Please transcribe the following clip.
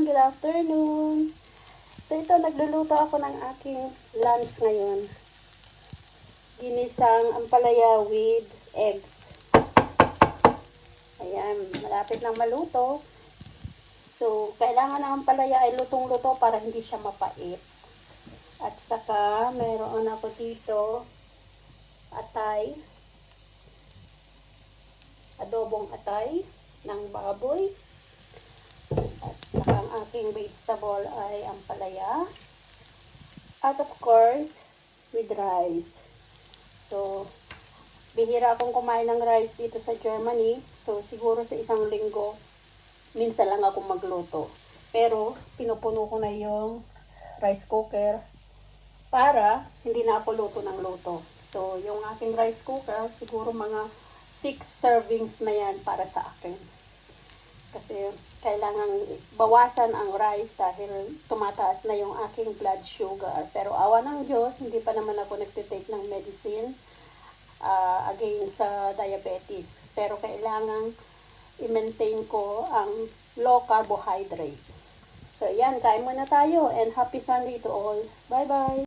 everyone, good afternoon. So ito, nagluluto ako ng aking lunch ngayon. Ginisang ampalaya with eggs. Ayan, malapit lang maluto. So, kailangan ng ampalaya ay lutong-luto para hindi siya mapait. At saka, meron ako dito atay. Adobong atay ng baboy. Ang aking vegetable ay ampalaya. At of course, with rice. So, bihira akong kumain ng rice dito sa Germany. So, siguro sa isang linggo, minsan lang ako magluto. Pero, pinupuno ko na yung rice cooker para hindi na ako luto ng luto. So, yung aking rice cooker, siguro mga 6 servings na yan para sa akin. Kasi kailangan bawasan ang rice dahil tumataas na yung aking blood sugar. Pero awa ng Diyos, hindi pa naman ako nagtitake ng medicine uh, against sa diabetes. Pero kailangan i-maintain ko ang low carbohydrate. So yan, kain muna tayo and happy Sunday to all. Bye-bye!